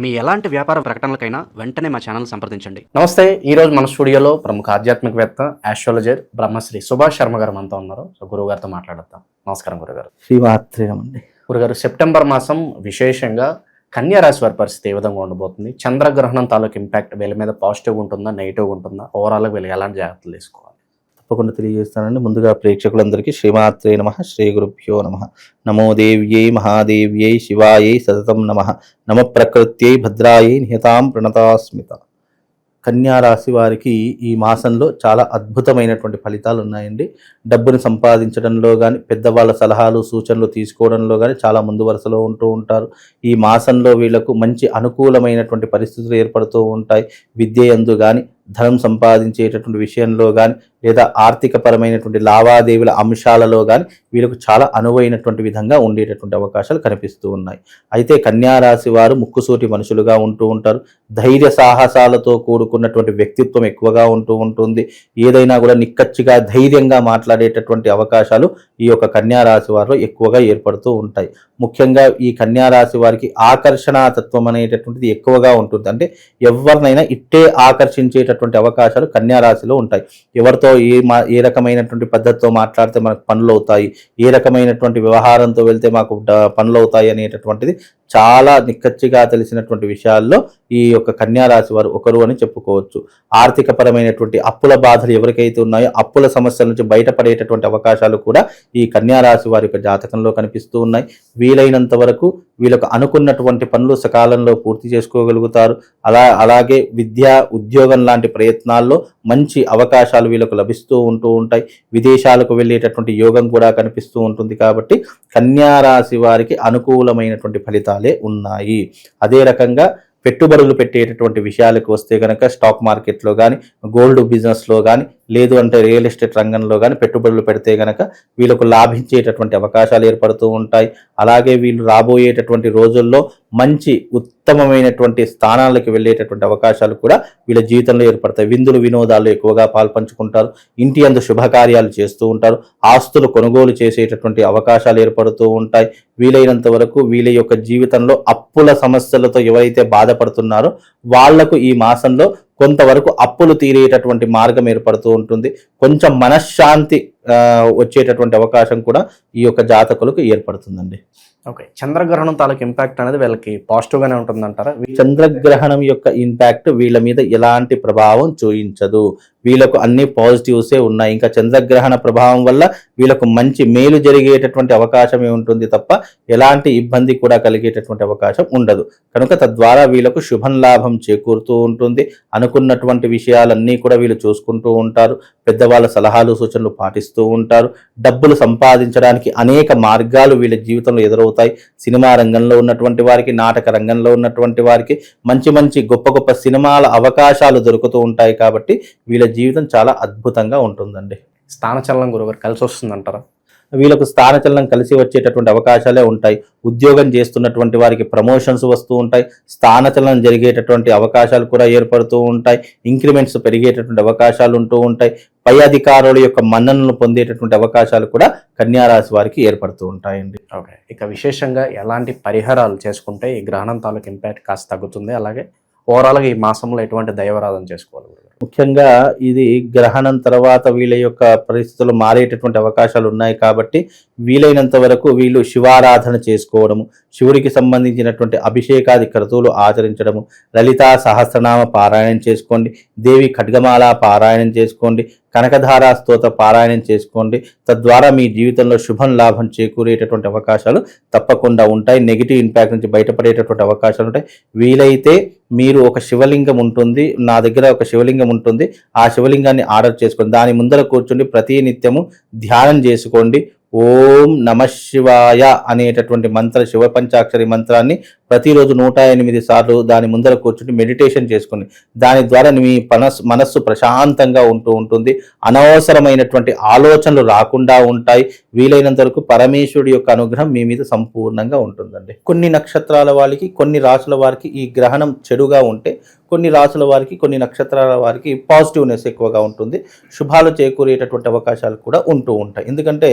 మీ ఎలాంటి వ్యాపార ప్రకటనలకైనా వెంటనే మా ఛానల్ సంప్రదించండి. నమస్తే ఈ రోజు మన స్టూడియోలో ప్రముఖ ఆధ్యాత్మికవేత్త ఆస్ట్రాలజర్ బ్రహ్మశ్రీ సుభాష్ శర్మ గారు మనతో ఉన్నారు. సో గురువు గారితో మాట్లాడతాం నమస్కారం గురుగారు. శ్రీమాత్రేనమండి గురుగారు సెప్టెంబర్ మాసం విశేషంగా కన్యా రాశి వారి పరిస్థితి ఏ విధంగా ఉండబోతుంది? చంద్రగ్రహణం తాలూకు ఇంపాక్ట్ వీళ్ళ మీద పాజిటివ్ ఉంటుందా నెగిటివ్ ఉంటుందా? ఓవరాల్ వీళ్ళు ఎలాంటి జాగ్రత్తలు తీసుకోవాలి? తప్పకుండా తెలియజేస్తానండి. ముందుగా ప్రేక్షకులందరికీ శ్రీమాత్రే నమ శ్రీ గురుభ్యో నమ. నమో దేవ్యై మహాదేవ్యై శివాయై సతతం నమ. నమ ప్రకృత్యై భద్రాయై నిహతాం ప్రణతాస్మిత. కన్యా రాశి వారికి ఈ మాసంలో చాలా అద్భుతమైనటువంటి ఫలితాలు ఉన్నాయండి. డబ్బును సంపాదించడంలో కానీ పెద్దవాళ్ళ సలహాలు సూచనలు తీసుకోవడంలో కానీ చాలా ముందు వరుసలో ఉంటూ ఉంటారు. ఈ మాసంలో వీళ్ళకు మంచి అనుకూలమైనటువంటి పరిస్థితులు ఏర్పడుతూ ఉంటాయి. విద్య యందు కానీ ధనం సంపాదించేటటువంటి విషయంలో కానీ లేదా ఆర్థికపరమైనటువంటి లావాదేవీల అంశాలలో కానీ వీళ్ళకు చాలా అనువైనటువంటి విధంగా ఉండేటటువంటి అవకాశాలు కనిపిస్తూ ఉన్నాయి. అయితే కన్యారాశి వారు ముక్కుసూటి మనుషులుగా ఉంటూ ఉంటారు. ధైర్య సాహసాలతో కూడుకున్నటువంటి వ్యక్తిత్వం ఎక్కువగా ఉంటూ ఉంటుంది. ఏదైనా కూడా నిక్కచ్చిగా ధైర్యంగా మాట్లాడేటటువంటి అవకాశాలు ఈ యొక్క కన్యారాశి వారిలో ఎక్కువగా ఏర్పడుతూ ఉంటాయి. ముఖ్యంగా ఈ కన్యారాశి వారికి ఆకర్షణా తత్వం అనేటటువంటిది ఎక్కువగా ఉంటుంది. అంటే ఎవరినైనా ఇట్టే ఆకర్షించేటటువంటి అవకాశాలు కన్యారాశిలో ఉంటాయి. ఎవరితో ఏ మా ఏ రకమైనటువంటి పద్ధతితో మాట్లాడితే మనకు పనులు అవుతాయి ఏ రకమైనటువంటి వ్యవహారంతో వెళ్తే మాకు పనులు అవుతాయి అనేటటువంటిది చాలా నిక్కచ్చిగా తెలిసినటువంటి విషయాల్లో ఈ యొక్క కన్యారాశి వారు ఒకరు అని చెప్పుకోవచ్చు. ఆర్థిక పరమైనటువంటి అప్పుల బాధలు ఎవరికైతే ఉన్నాయో అప్పుల సమస్యల నుంచి బయటపడేటటువంటి అవకాశాలు కూడా ఈ కన్యారాశి వారి యొక్క జాతకంలో కనిపిస్తూ ఉన్నాయి. వీలైనంత వరకు వీళ్ళకు అనుకున్నటువంటి పనులు సకాలంలో పూర్తి చేసుకోగలుగుతారు. అలా అలాగే విద్య ఉద్యోగం లాంటి ప్రయత్నాల్లో మంచి అవకాశాలు వీళ్ళకు లభిస్తూ ఉంటూ ఉంటాయి. విదేశాలకు వెళ్ళేటటువంటి యోగం కూడా కనిపిస్తూ ఉంటుంది కాబట్టి కన్యారాశి వారికి అనుకూలమైనటువంటి ఫలితాలు ఉన్నాయి. అదే రకంగా పెట్టుబడులు పెట్టేటటువంటి విషయాలకు వస్తే కనుక స్టాక్ మార్కెట్లో కానీ గోల్డ్ బిజినెస్లో కానీ లేదు అంటే రియల్ ఎస్టేట్ రంగంలో కానీ పెట్టుబడులు పెడితే కనుక వీళ్ళకు లాభించేటటువంటి అవకాశాలు ఏర్పడుతూ ఉంటాయి. అలాగే వీళ్ళు రాబోయేటటువంటి రోజుల్లో మంచి ఉత్తమమైనటువంటి స్థానాలకు వెళ్ళేటటువంటి అవకాశాలు కూడా వీళ్ళ జీవితంలో ఏర్పడతాయి. విందులు వినోదాలు ఎక్కువగా పాల్పంచుకుంటారు. ఇంటి అందు శుభకార్యాలు చేస్తూ ఉంటారు. ఆస్తులు కొనుగోలు చేసేటటువంటి అవకాశాలు ఏర్పడుతూ ఉంటాయి. వీలైనంత వరకు వీళ్ళ యొక్క జీవితంలో అప్పుల సమస్యలతో ఎవరైతే బాధపడుతున్నారో వాళ్ళకు ఈ మాసంలో కొంతవరకు అప్పులు తీరేటటువంటి మార్గం ఏర్పడుతూ ఉంటుంది. కొంచెం మనశ్శాంతి వచ్చేటటువంటి అవకాశం కూడా ఈ యొక్క జాతకులకు ఏర్పడుతుందండి. ఓకే. చంద్రగ్రహణం తాలూకు ఇంపాక్ట్ అనేది వీళ్ళకి పాజిటివ్ గానే ఉంటుందంటారా? చంద్రగ్రహణం యొక్క ఇంపాక్ట్ వీళ్ళ మీద ఎలాంటి ప్రభావం చూయించదు. వీళ్ళకు అన్ని పాజిటివ్సే ఉన్నాయి. ఇంకా చంద్రగ్రహణ ప్రభావం వల్ల వీళ్ళకు మంచి మేలు జరిగేటటువంటి అవకాశమే ఉంటుంది తప్ప ఎలాంటి ఇబ్బంది కూడా కలిగేటటువంటి అవకాశం ఉండదు. కనుక తద్వారా వీళ్ళకు శుభం లాభం చేకూరుతూ ఉంటుంది. అనుకున్నటువంటి విషయాలన్నీ కూడా వీళ్ళు చూసుకుంటూ ఉంటారు. పెద్దవాళ్ళ సలహాలు సూచనలు పాటిస్తూ ఉంటారు. డబ్బులు సంపాదించడానికి అనేక మార్గాలు వీళ్ళ జీవితంలో ఎదురవుతాయి. సినిమా రంగంలో ఉన్నటువంటి వారికి నాటక రంగంలో ఉన్నటువంటి వారికి మంచి మంచి గొప్ప గొప్ప సినిమాల అవకాశాలు దొరుకుతూ ఉంటాయి కాబట్టి వీళ్ళ జీవితం చాలా అద్భుతంగా ఉంటుందండి. స్థానచలనం గురుగారు కలిసి వస్తుందంటారా? వీళ్ళకు స్థానచలనం కలిసి వచ్చేటటువంటి అవకాశాలే ఉంటాయి. ఉద్యోగం చేస్తున్నటువంటి వారికి ప్రమోషన్స్ వస్తూ ఉంటాయి. స్థానచలనం జరిగేటటువంటి అవకాశాలు కూడా ఏర్పడుతూ ఉంటాయి. ఇంక్రిమెంట్స్ పెరిగేటటువంటి అవకాశాలు ఉంటూ ఉంటాయి. పై అధికారుల యొక్క మన్ననలు పొందేటటువంటి అవకాశాలు కూడా కన్యా రాశి వారికి ఏర్పడుతూ ఉంటాయండి. ఓకే. ఇక విశేషంగా ఎలాంటి పరిహారాలు చేసుకుంటే ఈ గ్రహణం తాలూకు ఇంపాక్ట్ కాస్త తగ్గుతుంది? అలాగే ఓవరాల్గా ఈ మాసంలో ఎటువంటి దైవారాధన చేసుకోవాలి ముఖ్యంగా ఇది గ్రహణం తర్వాత వీళ్ళ యొక్క పరిస్థితులు మారేటటువంటి అవకాశాలు ఉన్నాయి కాబట్టి వీలైనంత వరకు వీళ్ళు శివారాధన చేసుకోవడము శివుడికి సంబంధించినటువంటి అభిషేకాది క్రతువులు ఆచరించడము లలితా సహస్రనామ పారాయణం చేసుకోండి దేవి ఖడ్గమాల పారాయణం చేసుకోండి కనకధారా స్తోత్ర పారాయణం చేసుకోండి. తద్వారా మీ జీవితంలో శుభం లాభం చేకూరేటటువంటి అవకాశాలు తప్పకుండా ఉంటాయి. నెగిటివ్ ఇంపాక్ట్ నుంచి బయటపడేటటువంటి అవకాశాలు ఉంటాయి. వీలైతే మీరు ఒక శివలింగం ఉంటుంది. నా దగ్గర ఒక శివలింగం ఉంటుంది. ఆ శివలింగాన్ని ఆర్డర్ చేసుకోండి. దాని ముందర కూర్చుండి ప్రతి నిత్యము ధ్యానం చేసుకోండి. ఓం నమ శివాయ అనేటటువంటి మంత్ర శివ పంచాక్షరి మంత్రాన్ని ప్రతిరోజు నూట ఎనిమిది సార్లు దాని ముందర కూర్చుని మెడిటేషన్ చేసుకుని దాని ద్వారా మీ మనస్సు మనస్సు ప్రశాంతంగా ఉంటూ ఉంటుంది. అనవసరమైనటువంటి ఆలోచనలు రాకుండా ఉంటాయి. వీలైనంత వరకు పరమేశ్వరుడి యొక్క అనుగ్రహం మీ మీద సంపూర్ణంగా ఉంటుందండి. కొన్ని నక్షత్రాల వాళ్ళకి కొన్ని రాసుల వారికి ఈ గ్రహణం చెడుగా ఉంటే కొన్ని రాసుల వారికి కొన్ని నక్షత్రాల వారికి పాజిటివ్నెస్ ఎక్కువగా ఉంటుంది. శుభాలు చేకూరేటటువంటి అవకాశాలు కూడా ఉంటూ ఉంటాయి. ఎందుకంటే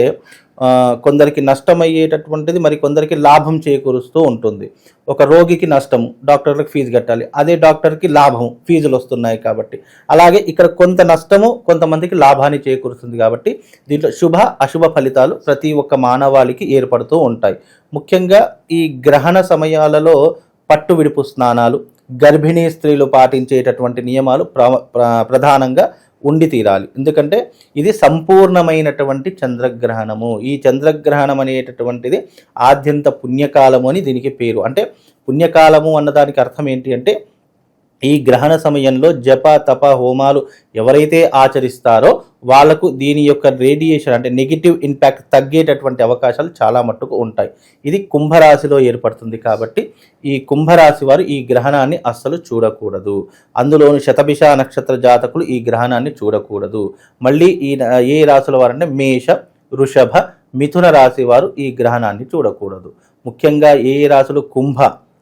కొందరికి నష్టం అయ్యేటటువంటిది మరి కొందరికి లాభం చేకూరుస్తూ ఉంటుంది. ఒక రోగికి నష్టము డాక్టర్లకు ఫీజు కట్టాలి. అదే డాక్టర్కి లాభం ఫీజులు వస్తున్నాయి కాబట్టి. అలాగే ఇక్కడ కొంత నష్టము కొంతమందికి లాభాన్ని చేకూరుస్తుంది కాబట్టి దీంట్లో శుభ అశుభ ఫలితాలు ప్రతి ఒక్క మానవాళికి ఏర్పడుతూ ఉంటాయి. ముఖ్యంగా ఈ గ్రహణ సమయాలలో పట్టు విడుపు స్నానాలు గర్భిణీ స్త్రీలు పాటించేటటువంటి నియమాలు ప్ర- ప్రధానంగా ఉండి తీరాలి. ఎందుకంటే ఇది సంపూర్ణమైనటువంటి చంద్రగ్రహణము. ఈ చంద్రగ్రహణం అనేటటువంటిది ఆద్యంత పుణ్యకాలము అని దీనికి పేరు. అంటే పుణ్యకాలము అన్నదానికి అర్థం ఏంటి అంటే ఈ గ్రహణ సమయంలో జప తప హోమాలు ఎవరైతే ఆచరిస్తారో వాళ్ళకు దీని యొక్క రేడియేషన్ అంటే నెగిటివ్ ఇంపాక్ట్ తగ్గేటటువంటి అవకాశాలు చాలా మట్టుకు ఉంటాయి. ఇది కుంభరాశిలో ఏర్పడుతుంది కాబట్టి ఈ కుంభరాశి వారు ఈ గ్రహణాన్ని అస్సలు చూడకూడదు. అందులోని శతభిష నక్షత్ర జాతకులు ఈ గ్రహణాన్ని చూడకూడదు. మళ్ళీ ఈ ఏ రాశుల వారంటే మేష వృషభ మిథున రాశి వారు ఈ గ్రహణాన్ని చూడకూడదు. ముఖ్యంగా ఏ రాశులు? కుంభ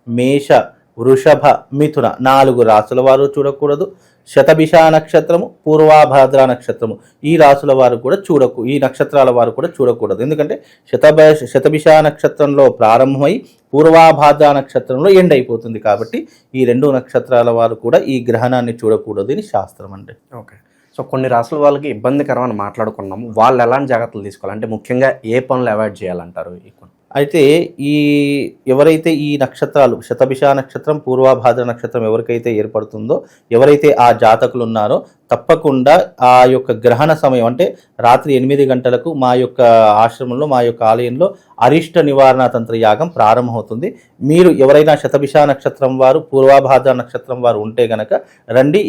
మేష వృషభ మిథున నాలుగు రాసుల వారు చూడకూడదు. శతభిష నక్షత్రము పూర్వాభాద్ర నక్షత్రము. ఈ రాసుల వారు కూడా చూడకు ఈ నక్షత్రాల వారు కూడా చూడకూడదు. ఎందుకంటే శతభ శతభిష నక్షత్రంలో ప్రారంభమై పూర్వాభాద్ర నక్షత్రంలో ఎండ్ అయిపోతుంది కాబట్టి ఈ రెండు నక్షత్రాల వారు కూడా ఈ గ్రహణాన్ని చూడకూడదు ఇది శాస్త్రం అండి. ఓకే. సో కొన్ని రాసుల వాళ్ళకి ఇబ్బందికరమని మాట్లాడుకున్నాము. వాళ్ళు ఎలాంటి జాగ్రత్తలు తీసుకోవాలి? అంటే ముఖ్యంగా ఏ పనులు అవాయిడ్ చేయాలంటారు ఈ కొన్ని? అయితే ఈ ఎవరైతే ఈ నక్షత్రాలు శతభిష నక్షత్రం పూర్వాభాద్ర నక్షత్రం ఎవరికైతే ఏర్పడుతుందో ఎవరైతే ఆ జాతకులు ఉన్నారో తప్పకుండా ఆ యొక్క గ్రహణ సమయం అంటే రాత్రి ఎనిమిది గంటలకు మా యొక్క ఆశ్రమంలో మా యొక్క ఆలయంలో అరిష్ట నివారణ తంత్ర యాగం ప్రారంభమవుతుంది. మీరు ఎవరైనా శతభిష నక్షత్రం వారు పూర్వాభాద్ర నక్షత్రం వారు ఉంటే గనక రండి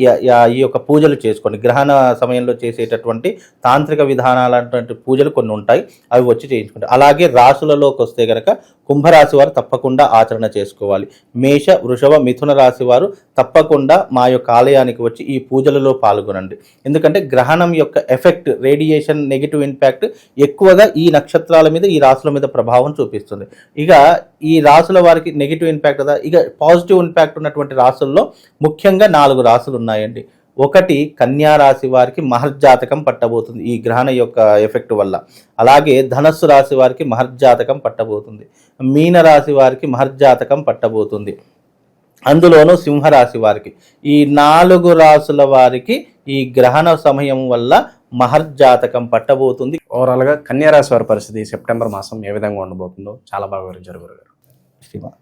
ఈ యొక్క పూజలు చేసుకోండి. గ్రహణ సమయంలో చేసేటటువంటి తాంత్రిక విధానాలటువంటి పూజలు కొన్ని ఉంటాయి అవి వచ్చి చేయించుకుంటారు అలాగే రాసులలోకి వస్తే గనక కుంభరాశి వారు తప్పకుండా ఆచరణ చేసుకోవాలి. మేష వృషభ మిథున రాశి వారు తప్పకుండా మా యొక్క ఆలయానికి వచ్చి ఈ పూజలలో పాల్గొనండి ఎందుకంటే గ్రహణం యొక్క ఎఫెక్ట్ రేడియేషన్ నెగిటివ్ ఇంపాక్ట్ ఎక్కువగా ఈ నక్షత్రాల మీద ఈ రాసుల మీద ప్రభావం చూపిస్తుంది. ఇక ఈ రాసుల వారికి నెగిటివ్ ఇంపాక్ట్ కదా ఇక పాజిటివ్ ఇంపాక్ట్ ఉన్నటువంటి రాసుల్లో ముఖ్యంగా నాలుగు రాసులు ఉన్నాయండి. ఒకటి కన్యా రాశి వారికి మహర్జాతకం పట్టబోతుంది ఈ గ్రహణ యొక్క ఎఫెక్ట్ వల్ల. అలాగే ధనస్సు రాశి వారికి మహర్జాతకం పట్టబోతుంది. మీన రాశి వారికి మహర్జాతకం పట్టబోతుంది. అందులోనూ సింహరాశి వారికి. ఈ నాలుగు రాసుల వారికి ఈ గ్రహణ సమయం వల్ల మహర్జాతకం పట్టబోతుంది. ఓవరాల్గా కన్యా రాశి వారి పరిస్థితి సెప్టెంబర్ మాసం ఏ విధంగా ఉండబోతుందో చాలా బాగా వివరించారు గురుగారు. శ్రీమాన్